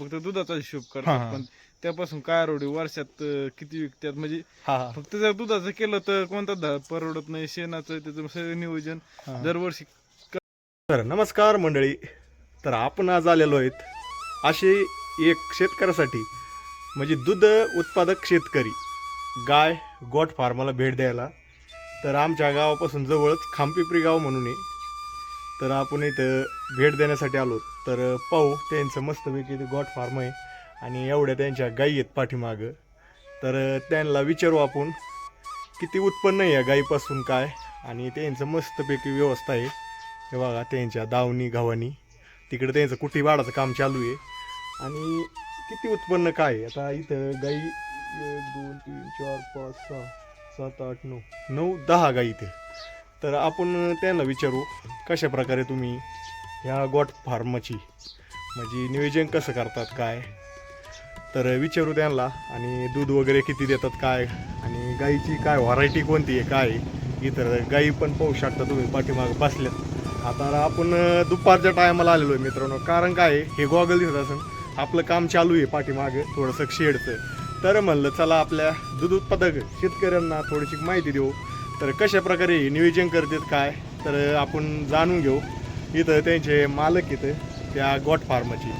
फक्त दुधाचा हिशोब हा, करतात हा. पण त्यापासून काय रोडी वर्षात किती विकतात? म्हणजे हा हा. फक्त जर दुधाचं केलं तर कोणता परवडत नाही शेणाचं त्याचं सगळं नियोजन हा. दरवर्षी तर नमस्कार मंडळी. तर आपण आज आलेलो आहेत असे एक शेतकऱ्यासाठी म्हणजे दूध उत्पादक शेतकरी गाय गोट फार्माला भेट द्यायला. तर आमच्या गावापासून जवळच खामपिपरी गाव म्हणून आहे. तर आपण इथं भेट देण्यासाठी आलो. तर पाहू त्यांचं मस्तपैकी ते गॉट फार्म आहे आणि एवढ्या त्यांच्या गायी आहेत पाठीमागं. तर त्यांना विचारू आपण किती उत्पन्न आहे या गाईपासून काय आणि त्यांचं मस्तपैकी व्यवस्था आहे. हे बघा त्यांच्या दावणी गव्हाणी तिकडे त्यांचं कुठी वाढाचं काम चालू आहे. आणि किती उत्पन्न काय आहे? आता इथं गाई एक दोन तीन चार पाच सहा सात आठ नऊ नऊ दहा गाई इथे. तर आपण त्यांना विचारू. कशा प्रकारे तुम्ही ह्या गॉट फार्मची म्हणजे नियोजन कसं करतात काय? तर विचारू त्यांना आणि दूध वगैरे किती देतात काय? आणि गाईची काय व्हरायटी कोणती आहे काय? इतर गाई पण पाहू शकता तुम्ही पाठीमाग बसल्यात. आता आपण दुपारच्या टायमाला आलेलो आहे मित्रांनो. कारण काय आहे, हे गॉगल दिसत असेल आपलं काम चालू आहे पाठीमागे थोडंसं शेडचं. तर म्हणलं चला आपल्या दूध उत्पादक शेतकऱ्यांना थोडीशी माहिती देऊ. तर कशा प्रकारे हे नियोजन करतात काय? तर आपण जाणून घेऊ. इथं त्यांचे मालक इथं त्या गॉट फार्मची.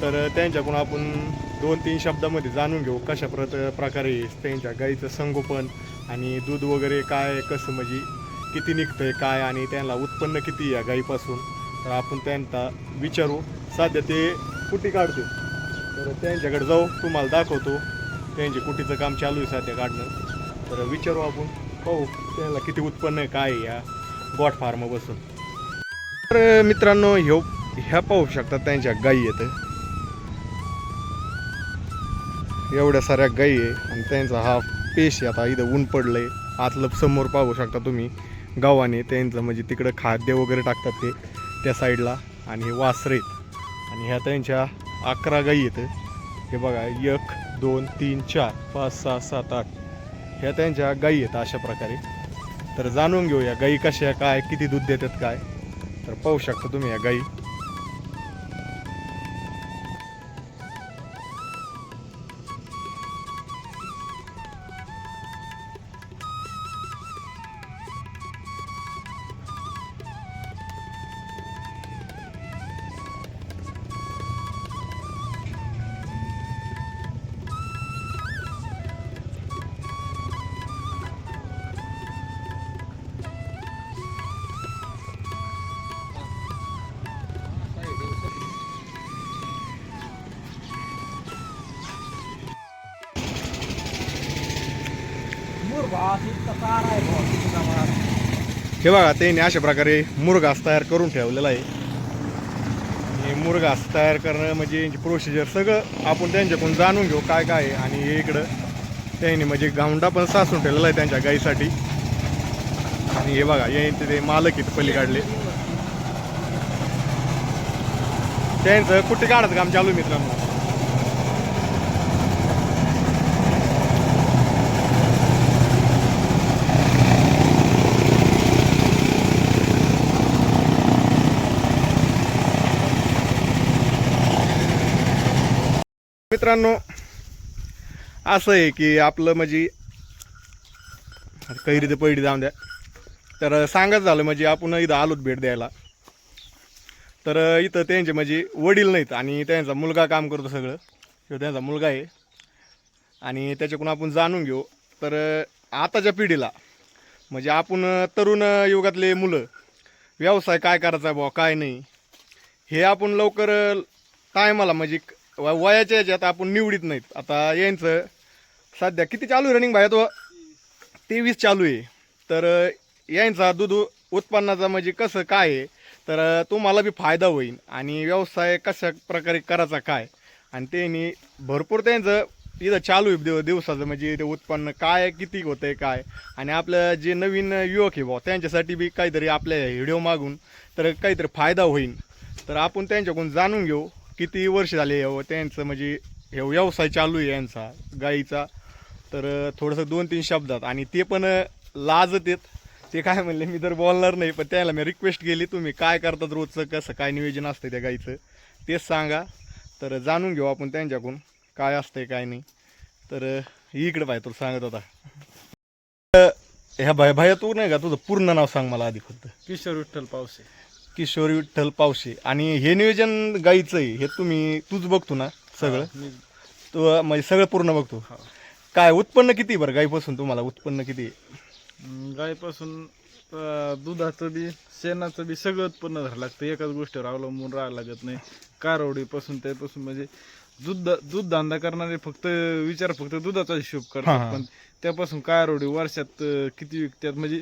तर त्यांच्याकडून आपण दोन तीन शब्दामध्ये जाणून घेऊ कशा प्रत प्रकारे त्यांच्या गाईचं संगोपन आणि दूध वगैरे काय कसं म्हणजे किती निघतंय काय आणि त्यांना उत्पन्न किती या गाईपासून. तर आपण त्यांना विचारू. सध्या ते कुटी काढतो तर त्यांच्याकडे जाऊ. तुम्हाला दाखवतो. त्यांचे कुटीचं काम चालू आहे सध्या काढणं. तर विचारू आपण. पाहू त्यांना किती उत्पन्न आहे काय या बॉटफार्म बसून. तर मित्रांनो ह्यो ह्या पाहू शकतात त्यांच्या गायी आहेत. एवढ्या साऱ्या गायी आहे आणि त्यांचा हा पेश आता इथं ऊन पडलंय. आतलं समोर पाहू शकता तुम्ही. गावाने त्यांचं म्हणजे तिकडं खाद्य वगैरे टाकतात ते त्या साईडला. आणि हे वासरे आणि ह्या त्यांच्या अकरा गायी आहेत. हे बघा एक दोन तीन चार पाच सहा सात आठ. ह्या त्यांच्या गायी आहेत अशा प्रकारे. तर जाणून घेऊया गाई कशा काय किती दूध देतात काय. तर पाहू शकता तुम्ही या गाई हे बघा त्यांनी अशा प्रकारे मुरघास तयार करून ठेवलेला आहे. हे मुरघास तयार करणं म्हणजे यांची प्रोसिजर सगळं आपण त्यांच्याकडून जाणून घेऊ काय काय आहे. आणि हे इकडं त्यांनी म्हणजे गावंडा पण सासून ठेवलेला आहे त्यांच्या गाईसाठी. आणि हे बघा यांचे ते मालक आहेत काढले. त्यांचं कुठे काढायचं काम चालू मित्रांनो? मित्रांनो असं आहे की आपलं म्हणजे कैरी ते पैडी जाऊन द्या. तर सांगत झालं म्हणजे आपण इथं आलोत भेट द्यायला. तर इथं त्यांचे म्हणजे वडील नाहीत आणि त्यांचा मुलगा काम करतो सगळं. किंवा त्यांचा मुलगा आहे. आणि त्याच्याकडून आपण जाणून घेऊ. तर आताच्या पिढीला म्हणजे आपण तरुण युगातले मुलं व्यवसाय काय करायचा आहे बुवा काय नाही हे आपण लवकर टायमाला म्हणजे व- वयाच्या याच्यात आपण निवडीत नाहीत. आता यांचं सध्या किती चालू आहे रनिंग भाया तो तेवीस चालू आहे. तर यांचा दूध उत्पन्नाचा म्हणजे कसं काय आहे? तर तुम्हाला बी फायदा होईल आणि व्यवसाय कशा प्रकारे करायचा काय? आणि त्यांनी भरपूर त्यांचं इथं चालू आहे दिव दिवसाचं. म्हणजे ते उत्पन्न काय किती होतं आहे काय? आणि आपलं जे नवीन युवक आहे बुवा त्यांच्यासाठी बी काहीतरी आपल्या व्हिडिओ मागून तर काहीतरी फायदा होईल तर आपण त्यांच्याकडून जाणून घेऊ. किती वर्ष झाले व त्यांचं म्हणजे हे व्यवसाय चालू आहे यांचा गाईचा. तर थोडंसं दोन तीन शब्दात. आणि ते पण लाजत आहेत. ते काय म्हणले मी तर बोलणार नाही पण त्याला मी रिक्वेस्ट केली तुम्ही काय करतात रोजचं कसं काय नियोजन असतं त्या गाईचं? तेच सांगा. तर जाणून घेऊ आपण त्यांच्याकडून काय असतंय काय नाही. तर इकडे पाहिजे तुला सांगत होता. ह्या भाय भाया तू नाही का तुझं पूर्ण नाव सांग मला आधी फक्त. किशोर विठ्ठल पावसे. किशोर विठ्ठल पावशे आणि हे नियोजन गाईचं आहे हे तुम्ही तूच बघतो ना सगळं? मी- तू म्हणजे सगळं पूर्ण बघतो. हा. काय उत्पन्न किती बरं गाईपासून तुम्हाला? उत्पन्न किती? आहे? अं, गायपासून अं, दुधाचं बी शेणाचं बी सगळं उत्पन्न धरावं लागतं. एकाच गोष्टीवर अवलंबून राहावं लागत नाही. कारवडीपासून त्यापासून म्हणजे दूध दूध धंदा करणारे फक्त विचार फक्त दुधाचा हिशोब करतात. पण त्यापासून कारवडी वर्षात अं, किती विकतात? म्हणजे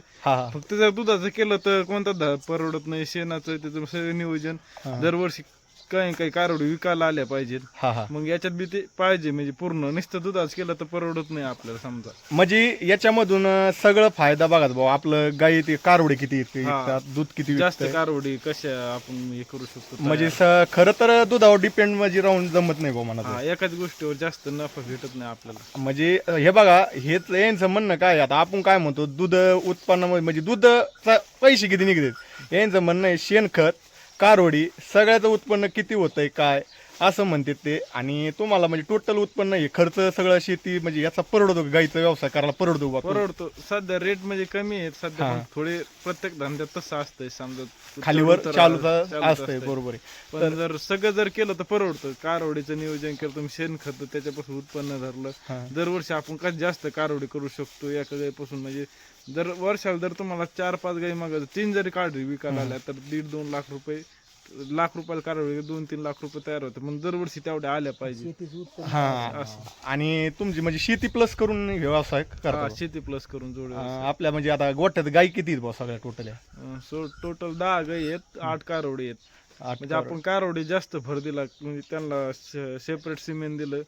फक्त जर दुधाचं केलं तर कोणता परवडत नाही. शेणाचं त्याचं सगळं नियोजन. दरवर्षी काही काही कारवडी विकायला आल्या पाहिजेत. हा हा. मग याच्यात बी ते पाहिजे म्हणजे पूर्ण नुसतं दुधाच केलं तर परवडत नाही आपल्याला समजा. म्हणजे याच्यामधून अं, सगळं फायदा बघा भाऊ आपलं गाई ते कारवडे किती हा. दूध किती जास्त विकतंय. कारवडी कशा आपण हे करू शकतो म्हणजे स- खरं तर दुधावर डिपेंड म्हणजे राहून जमत नाही भाऊ हा, म्हणा एकाच गोष्टीवर जास्त नफा भेटत नाही आपल्याला. म्हणजे अं, हे बघा हेच यांचं म्हणणं काय आहे? आता आपण काय म्हणतो दूध उत्पन्न म्हणजे दूध पैसे किती निघतात? यांचं म्हणणं आहे शेणखत कारोडी सगळ्याचं उत्पन्न किती होतंय काय? असं म्हणतात ते. आणि तुम्हाला म्हणजे टोटल उत्पन्न हे खर्च सगळं शेती म्हणजे याचा परवडतो का? गाईचा व्यवसाय करायला परवडतो परवडतो. सध्या रेट म्हणजे कमी आहेत. सध्या. पण थोडे प्रत्येक धंद्यात तसं असतंय. समजा खालीवर चालूच चालूच असतंय. बरोबर आहे. पण जर सगळं जर केलं तर परवडतं. कारवडीचं नियोजन केलं तुम्ही शेणखत त्याच्यापासून उत्पन्न धरलं. दरवर्षी आपण का जास्त कारवडी करू शकतो? एका गाईपासून म्हणजे दर वर्षाला जर तुम्हाला चार पाच गाई माग तीन जरी काढली विकायला आल्या तर दीड दोन लाख रुपये लाख रुपयाला कारवडी दोन तीन लाख रुपये तयार होते. मग दरवर्षी तेवढ्या आल्या पाहिजे. हा. आणि तुमची म्हणजे शेती प्लस करून व्यवसाय हा, करता शेती प्लस करून जोड आपल्या म्हणजे आता गोठ्यात गाई किती आहेत सगळ्या टोटल सो टोटल दहा गाई आहेत आठ कारवडी आहेत. म्हणजे आपण कारवडी जास्त भर दिला म्हणजे त्यांना सेपरेट सिमेंट दिलं.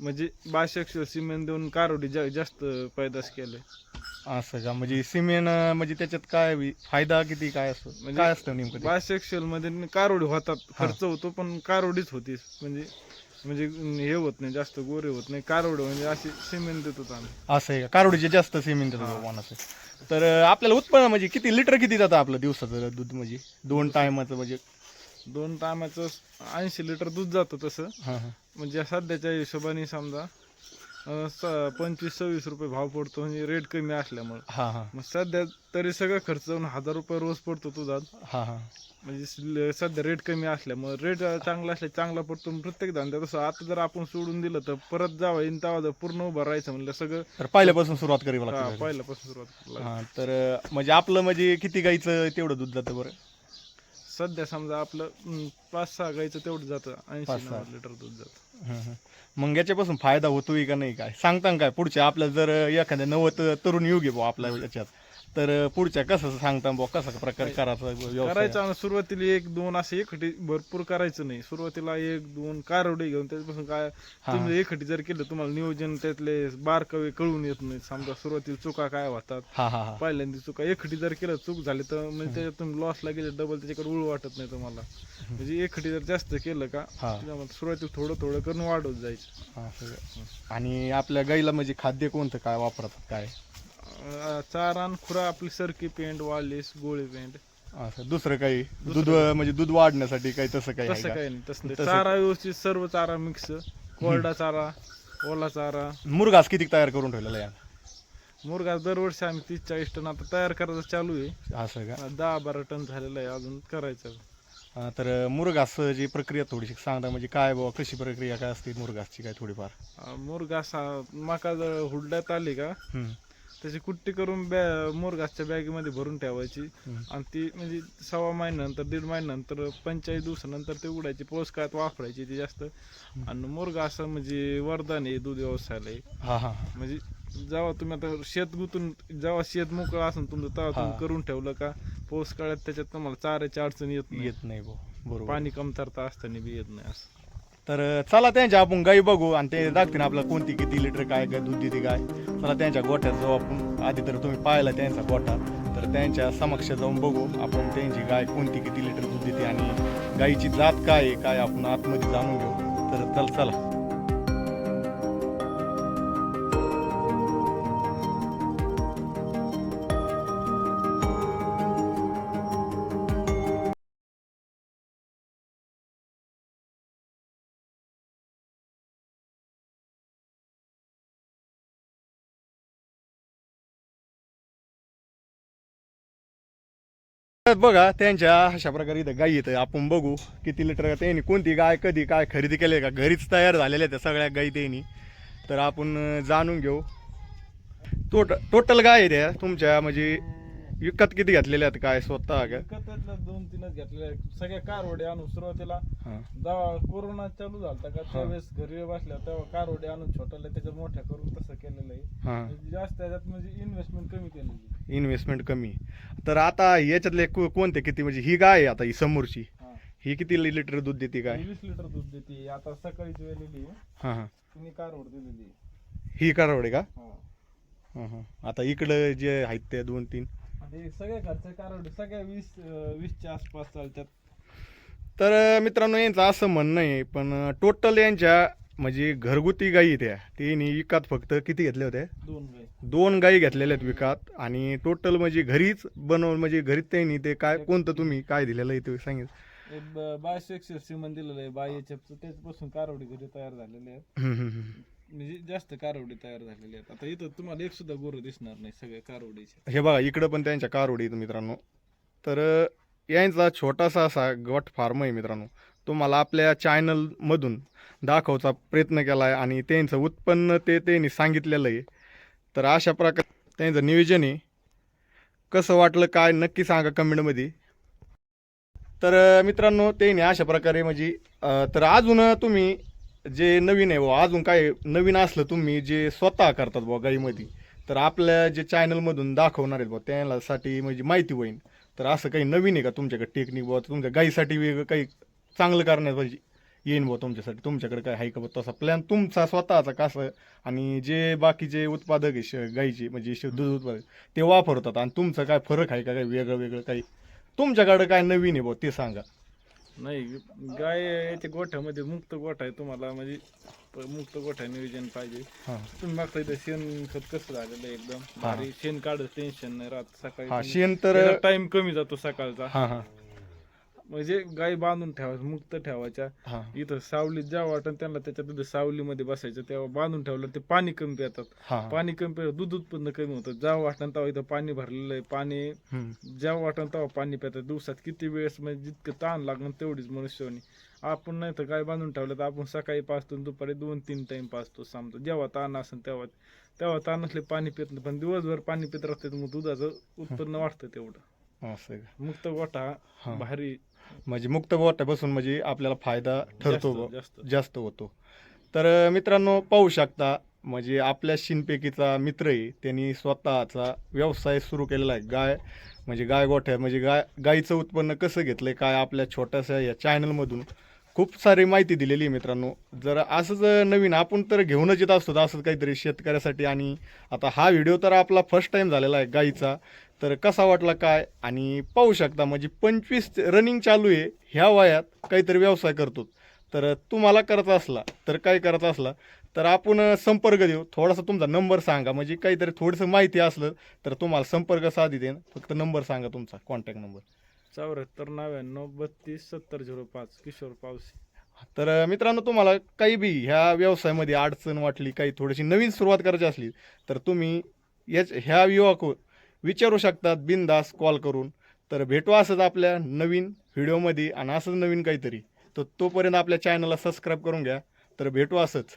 म्हणजे बाशक्ष सिमेंट देऊन कारवडी जा- जास्त पैदास केले. असं का? म्हणजे सिमेंट म्हणजे त्याच्यात काय फायदा किती काय असतो म्हणजे काय असतं नेमकं? बायसेक्शुअलमध्ये कारवडी होतात खर्च होतो पण कारवडीच होती. म्हणजे म्हणजे हे होत नाही जास्त गोरे होत नाही. कारवडी म्हणजे अशी सिमेंट देत होतो आम्ही. असं आहे का? कारोडीचे जास्त सिमेंट मनाचं तर अं, आपल्याला उत्पन्न म्हणजे किती लिटर किती जातं आपलं दिवसाचं दूध? म्हणजे दोन टायमाचं म्हणजे दोन टायमाचं ऐंशी लिटर दूध जातं तसं. हा हा. म्हणजे सध्याच्या हिशोबाने समजा अं, स- पंचवीस सव्वीस रुपये भाव पडतो म्हणजे रेट कमी असल्यामुळे. हा हा. मग सध्या तरी सगळं खर्च होऊन हजार रुपये रोज पडतो तुझा हा हा. म्हणजे स- सध्या रेट कमी असल्यामुळे. रेट चांगला असल्या चांगला पडतो प्रत्येक धंद्यात तसं आता जर आपण सोडून दिलं तर परत जावं येईन तेव्हा जर पूर्ण उभं राहायचं म्हणलं सगळं तर पहिल्यापासून सुरुवात करावी हा, लागते पहिल्यापासून सुरुवात. हा तर म्हणजे आपलं म्हणजे किती गाईचं तेवढं दूध जातं बरं? सध्या समजा आपलं पाच सहा गाईचं तेवढं जातं ऐंशी पाच सहा. नव्वद लिटर दूध जातं हं. मग याच्यापासून फायदा होतोय का नाही काय सांगता काय पुढच्या आपल्या जर एखाद्या नवत तरुण युग आहे बुवा आपल्या याच्यात तर पुढच्या कसं सांगता बुवा कसा प्रकार करायचा व्यवसाय? करायचं आणि सुरुवातीला एक दोन असं एकखटी भरपूर करायचं नाही. सुरुवातीला एक दोन कारवडे घेऊन त्याच्यापासून काय तुम्ही एकखटी जर केलं तुम्हाला नियोजन त्यातले बारकावे कळून येत नाही. समजा सुरुवातीला चुका काय होतात हा हा हा. पहिल्यांदा चुका एकखटी जर केलं चूक झाली तर म्हणजे त्याच्यात तुम्ही लॉसला गेले डबल त्याच्याकडे उळ वाटत नाही तुम्हाला. म्हणजे एकखटी जर जास्त केलं का हा. त्याच्यामध्ये सुरुवातीला थोडं थोडं करून वाढवत जायचं. हा, सगळं. आणि आपल्या गाईला म्हणजे खाद्य कोणतं काय वापरतात काय? चारा आणि खुरा आपली सरकी पेंट वालीस गोळी पेंट असं दुसरं काही? दूध म्हणजे दूध वाढण्यासाठी काही तसं काही तसं? काही नाही तसं नाही. चारा व्यवस्थित सर्व चारा मिक्स. कोरडा चारा ओला चारा. मुरघास किती तयार करून ठेवलेला आहे? मुरगा दरवर्षी आम्ही तीस चाळीस टन आता तयार करायचं चालू आहे. असं का? दहा बारा टन झालेलं आहे अजून करायचं. हा, तर मुरघासची प्रक्रिया थोडीशी सांगता म्हणजे काय बाबा कशी प्रक्रिया काय असते मुरघासची काय थोडीफार? अं, मुरगा सा- मका जर हुडल्यात आली का? हम्म. त्याची कुट्टी करून बॅ मुरघासच्या बॅगेमध्ये भरून ठेवायची. आणि ती म्हणजे सव्वा महिन्यानंतर दीड महिन्यानंतर पंचेचाळीस दिवसानंतर ते उघडायची. पोस काळात वापरायची ती जास्त. आणि मुरगा असं म्हणजे वरदान आहे दूध व्यवसायाला. हा हा म्हणजे जेव्हा तुम्ही आता शेत गुतून जेव्हा शेत मोकळं असेल तुमचं तेव्हा तुम्ही. करून ठेवलं का? पाऊस काळात त्याच्यात तुम्हाला चाऱ्याची अडचण येत नाही. येत नाही भाऊ. बरोबर. पाणी कमतरता असताना बी येत नाही असं. तर चला त्यांच्या आपण गाई बघू आणि ते दाखतील आपल्याला कोणती किती लिटर काय काय दूध देते काय. चला त्यांच्या गोठ्यात जाऊ आपण. आधी तर तुम्ही पाहिला त्यांचा गोठा. तर त्यांच्या समक्ष जाऊन बघू आपण त्यांची गाय कोणती किती लिटर दूध देते आणि गाईची जात काय आहे काय आपण आतमध्ये जाणून घेऊ. तर चल चला. बघा त्यांच्या अशा प्रकारे इथं गाई येतं आपण बघू किती लिटर त्यांनी कोणती गाय कधी काय खरेदी केली का? घरीच तयार झालेल्या त्या सगळ्या गाई त्यांनी. तर आपण जाणून घेऊ. टोट टोटल गाय आहे त्या तुमच्या म्हणजे विकत किती घेतलेल्या आहेत काय? स्वतः का? दोन तीनच घेतलेल्या आहेत. सगळ्या कारवडे आणून सुरुवातीला हां. जेव्हा कोरोना चालू झालता का त्यावेळेस घरी बसल्या तेव्हा कारवडे आणून छोट्याला त्याच्यात मोठ्या करून तसं केलेलं आहे. म्हणजे जास्त त्याच्यात म्हणजे इन्व्हेस्टमेंट कमी केलेली इन्व्हेस्टमेंट कमी. तर आता याच्यातले को- कोणते किती? म्हणजे ही गाय आहे आता ही समोरची. हा. किती लिटर दूध देते काय वीस लिटर दूध देते. आता सकाळीच वेलेली आहे. हां हां. तिने कारवड दिलेली. ही कारवडे का? हा. हां हां. आता इकडं जे आहेत ते दोन तीन. आणि सगळ्या घरच्या कारवडे सगळ्या वीस वीसच्या आसपास चालतात. तर मित्रांनो यांचं असं म्हणणं आहे पण टोटल यांच्या म्हणजे घरगुती गायी त्या त्यांनी विकत फक्त किती घेतल्या होत्या दोन गाय. दोन गायी घेतलेल्या आहेत विकत आणि टोटल म्हणजे घरीच बनवून म्हणजे घरीच त्यांनी ते काय कोणतं तुम्ही काय दिलेलं आहे ते सांगितलं? एक ब- बायशे एकशे सिमन दिलेलं आहे बाय एचएफचं त्याच्यापासून कारवडी घरी तयार झालेले आहेत हम्म. म्हणजे जास्त कारवडी तयार झालेली आहेत. आता इथं तुम्हाला एक सुद्धा गोरं दिसणार नाही सगळ्या कारवडीचे. हे बघा इकडं पण त्यांच्या कारवडी आहेत मित्रांनो. तर यांचा छोटासा असा गट फार्म आहे मित्रांनो. तुम्हाला आपल्या चॅनलमधून दाखवचा प्रयत्न केला आहे आणि त्यांचं उत्पन्न ते त्यांनी सांगितलेलं आहे. तर अशा प्रकारे त्यांचं नियोजन आहे. कसं वाटलं काय नक्की सांगा कमेंटमध्ये तर मित्रांनो त्यांनी अशा प्रकारे म्हणजे तर अजून तुम्ही जे नवीन आहे बुवा अजून काय नवीन असलं तुम्ही जे स्वतः करतात बुवा गाईमध्ये तर आपल्या जे चॅनलमधून दाखवणार आहेत बुवा त्यासाठी म्हणजे माहिती होईल तर असं काही नवीन आहे का तुमच्याकडे टेक्निक बुवा? तुमच्या गाईसाठी वेगळं काही चांगलं करण्यात पाहिजे येईन बुवा तुमच्यासाठी? तुमच्याकडे काय आहे का बुवा तसा प्लॅन तुमचा स्वतःचा कसं आणि जे बाकीचे उत्पादक आहे श- गाईचे म्हणजे श- दूध उत्पादक ते वापरतात. आणि तुमचं काय फरक आहे का? काही वेगळं वेगळं काही? तुमच्याकडं काय नवीन आहे बुवा ते सांगा. नाही गाय याच्या गोठ्यामध्ये मुक्त गोठा आहे तुम्हाला म्हणजे प- मुक्त गोठा नियोजन पाहिजे. हां. तुम्ही मागता इथं शेण खत कसं झालेलं आहे एकदम? भारी शेण काढत टेन्शन नाही राहत सकाळी. हां शेण तर टाइम कमी जातो सकाळचा. हां हां. म्हणजे गाय बांधून ठेवायचं मुक्त ठेवायच्या. इथं सावलीत जेव्हा वाटण त्यांना त्याच्यात तिथं सावलीमध्ये बसायचं तेव्हा बांधून ठेवलं ते पाणी कमी पितात पाणी कमी पितात दूध उत्पन्न कमी होतं. जेव्हा वाटण तेव्हा इथं पाणी भरलेलं आहे पाणी. जेव्हा वाटण तेव्हा पाणी पितात दिवसात किती वेळेस म्हणजे जितकं ताण लागणार तेवढीच मनुष्यानी आपण नाही तर गाय बांधून ठेवलं तर आपण सकाळी पाचतो दुपारी दोन तीन टाइम पाचतो समजा. जेव्हा ताण असेल तेव्हा तेव्हा ताण असले पाणी पित नाही. पण दिवसभर पाणी पित राहते मग दुधाचं उत्पन्न वाढतं तेवढं? मुक्त गोठा. भारी म्हणजे मुक्त गोठ्यापासून म्हणजे आपल्याला फायदा ठरतो जास्त- बुवा. जास्त जास्त होतो तर मित्रांनो पाहू शकता म्हणजे आपल्या शिनपैकीचा मित्र आहे त्यांनी स्वतःचा व्यवसाय सुरू केलेला आहे गाय म्हणजे गाय गोठ्या म्हणजे गाय गाईचं उत्पन्न कसं घेतलंय काय आपल्या छोट्याशा या चॅनलमधून खूप सारी माहिती दिलेली आहे मित्रांनो. जर असंच नवीन आपण तर घेऊनच येत असतो असंच काहीतरी शेतकऱ्यासाठी. आणि आता हा व्हिडिओ तर आपला फर्स्ट टाइम झालेला आहे गाईचा. तर कसा वाटला काय? आणि पाहू शकता म्हणजे पंचवीस रनिंग चालू आहे. ह्या वयात काहीतरी व्यवसाय करतो. तर तुम्हाला करायचा असला तर काय करायचा असला तर आपण संपर्क देऊ. थोडासा तुमचा नंबर सांगा. म्हणजे काहीतरी थोडंसं माहिती असलं तर तुम्हाला संपर्क साधी देईन. फक्त नंबर सांगा तुमचा कॉन्टॅक्ट नंबर चौऱ्याहत्तर नव्याण्णव बत्तीस सत्तर झिरो पाच. किशोर पावसे. तर मित्रांनो तुम्हाला काही बी ह्या व्यवसायामध्ये अडचण वाटली काही थोडीशी नवीन सुरुवात करायची असली तर तुम्ही याच ह्या युवक विचारू शकतात. बिनदास कॉल करून. तर भेटू असंच आपल्या नवीन व्हिडिओमध्ये आणि असंच नवीन काहीतरी. तर तोपर्यंत आपल्या चॅनलला सबस्क्राईब करून घ्या. तर भेटू असंच.